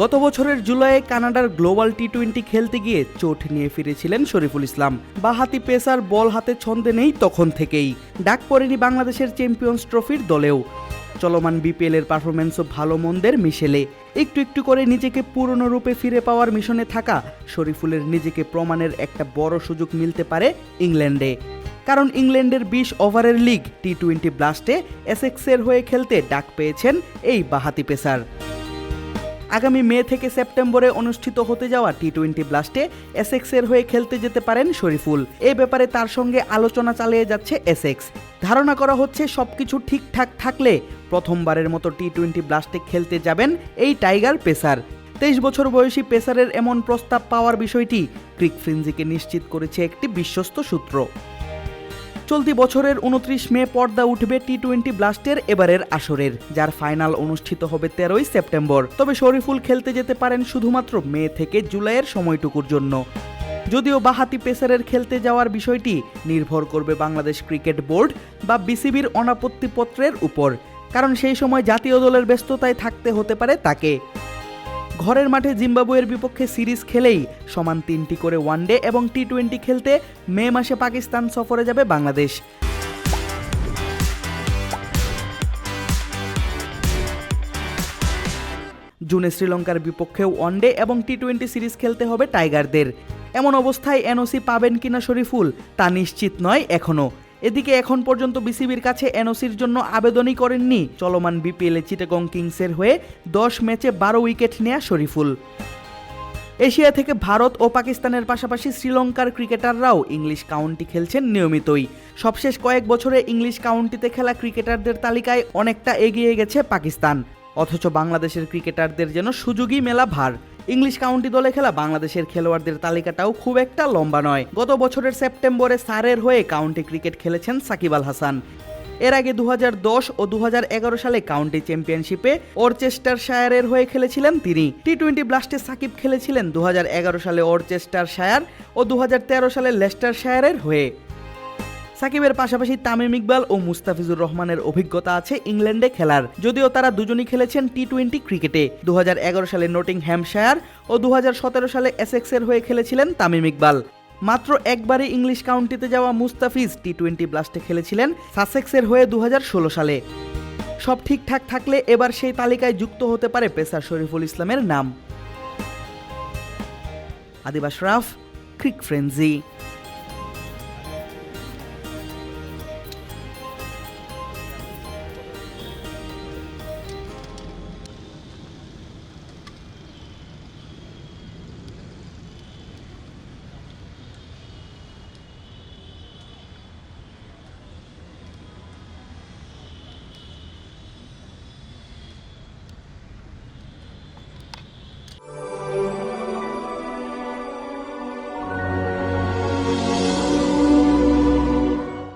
গত বছরের জুলাইয়ে কানাডার গ্লোবাল টি টোয়েন্টি খেলতে গিয়ে চোট নিয়ে ফিরেছিলেন শরীফুল ইসলাম। বাহাতি পেসার বল হাতে ছন্দে নেই তখন থেকেই। ডাক পড়েনি বাংলাদেশের চ্যাম্পিয়ন্স ট্রফির দলেও। চলমান বিপিএল এর পারফরমেন্সও ভালো মন্দের মিশেলে। একটু একটু করে নিজেকে পুরনো রূপে ফিরে পাওয়ার মিশনে থাকা শরীফুলের নিজেকে প্রমাণের একটা বড় সুযোগ মিলতে পারে ইংল্যান্ডে। কারণ ইংল্যান্ডের বিশ ওভারের লিগ টি টোয়েন্টি ব্লাস্টে এসেক্সের হয়ে খেলতে ডাক পেয়েছেন এই বাহাতি পেসার। আগামী মে থেকে সেপ্টেম্বরে অনুষ্ঠিত হতে যাওয়া টি টোয়েন্টি ব্লাস্টে এসেক্সের হয়ে খেলতে যেতে পারেন শরীফুল। এ ব্যাপারে তার সঙ্গে আলোচনা চালিয়ে যাচ্ছে এসেক্স ধারণা করা হচ্ছে সবকিছু ঠিকঠাক থাকলে প্রথমবারের মতো টি টোয়েন্টি ব্লাস্টে খেলতে যাবেন এই টাইগার পেসার তেইশ বছর বয়সী পেসারের এমন প্রস্তাব পাওয়ার বিষয়টি ক্রিক ফ্রিন্জিকে নিশ্চিত করেছে একটি বিশ্বস্ত সূত্র। চলতি বছরের উনত্রিশ মে পর্দা উঠবে টি টোয়েন্টি ব্লাস্টের এবারের আসরের, যার ফাইনাল অনুষ্ঠিত হবে তেরোই সেপ্টেম্বর। তবে শরীফুল খেলতে যেতে পারেন শুধুমাত্র মে থেকে জুলাইয়ের সময়টুকুর জন্য। যদিও বাহাতি পেসারের খেলতে যাওয়ার বিষয়টি নির্ভর করবে বাংলাদেশ ক্রিকেট বোর্ড বা বিসিবির অনাপত্তিপত্রের উপর। কারণ সেই সময় জাতীয় দলের ব্যস্ততায় থাকতে হতে পারে তাকে। ঘরের মাঠে জিম্বাবুয়ের বিপক্ষে সিরিজ খেলেই সমান তিনটি করে ওয়ানডে এবং টি টোয়েন্টি খেলতে মে মাসে পাকিস্তান সফরে যাবে বাংলাদেশ। জুনে শ্রীলঙ্কার বিপক্ষেও ওয়ানডে এবং টি টোয়েন্টি সিরিজ খেলতে হবে টাইগারদের। এমন অবস্থায় এনওসি পাবেন কিনা শরীফুল তা নিশ্চিত নয় এখনও এদিকে এখন পর্যন্ত বিসিবির কাছে এনওসির জন্য আবেদনই করেননি চলমান বিপিএলে চিটাগং কিংসের হয়ে দশ ম্যাচে বারো উইকেট নেয়া শরীফুল। এশিয়া থেকে ভারত ও পাকিস্তানের পাশাপাশি শ্রীলঙ্কার ক্রিকেটাররাও ইংলিশ কাউন্টি খেলছেন নিয়মিতই। সবশেষ কয়েক বছরে ইংলিশ কাউন্টিতে খেলা ক্রিকেটারদের তালিকায় অনেকটা এগিয়ে গেছে পাকিস্তান। অথচ বাংলাদেশের ক্রিকেটারদের যেন সুযোগই মেলা ভার ইংলিশ কাউন্টি দলে খেলা বাংলাদেশের খেলোয়াড়দের তালিকাটাও খুব একটা লম্বা নয়। গত বছরের সেপ্টেম্বরে সারের হয়ে কাউন্টি ক্রিকেট খেলেছেন সাকিব আল হাসান। এর আগে দু হাজার দশ ও দু হাজার এগারো সালে কাউন্টি চ্যাম্পিয়নশিপে অরচেস্টার শায়ারের হয়ে খেলেছিলেন তিনি। টি টোয়েন্টি ব্লাস্টে সাকিব খেলেছিলেন দু হাজার এগারো সালে অরচেস্টার শায়ার ও দু হাজার তেরো সালে লেস্টার শায়ারের হয়ে। সাকিবের পাশাপাশি তামিম ইকবাল ও মুস্তাফিজুর রহমানের অভিজ্ঞতা আছে ইংল্যান্ডে খেলার, যদিও তারা দুজনই খেলেছেন টি টোয়েন্টি ক্রিকেটে। দু হাজার এগারো সালে নটিং হ্যামশায়ার ও দু হাজার সতেরো সালে এসেক্সের হয়ে খেলেছিলেন তামিম ইকবাল। মাত্র একবারই ইংলিশ কাউন্টিতে যাওয়া মুস্তাফিজ টি টোয়েন্টি ব্লাস্টে খেলেছিলেন সাসেক্সের হয়ে দু হাজার ষোলো সালে। সব ঠিকঠাক থাকলে এবার সেই তালিকায় যুক্ত হতে পারে পেসার শরীফুল ইসলামের নাম। আদিবাস রাফ, ক্রিক ফ্রেন্জি